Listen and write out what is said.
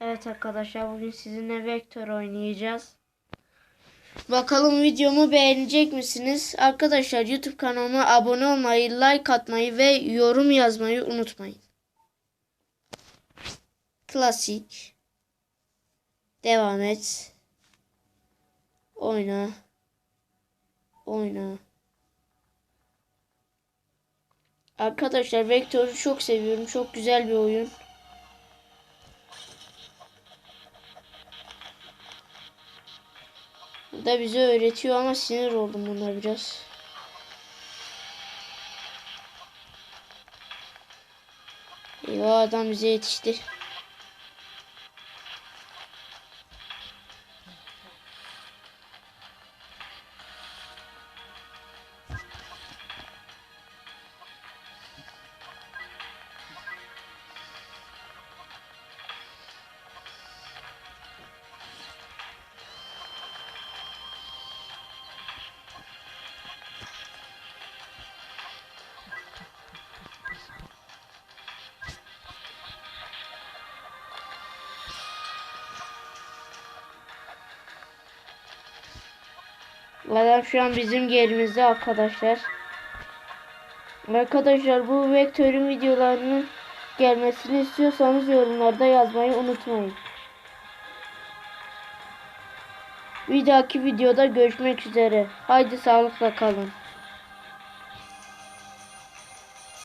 Evet arkadaşlar bugün sizinle vektör oynayacağız. Bakalım videomu beğenecek misiniz? Arkadaşlar YouTube kanalıma abone olmayı, like atmayı ve yorum yazmayı unutmayın. Klasik. Devam et. Oyna. Oyna. Arkadaşlar Vector'u çok seviyorum. Çok güzel bir oyun. Da bize öğretiyor ama sinir oldum buna biraz. Eyvah adam bize yetişti. Adam şu an bizim yerimizde arkadaşlar. Arkadaşlar bu vektörün videolarının gelmesini istiyorsanız yorumlarda yazmayı unutmayın. Bir dahaki videoda görüşmek üzere. Haydi sağlıkla kalın.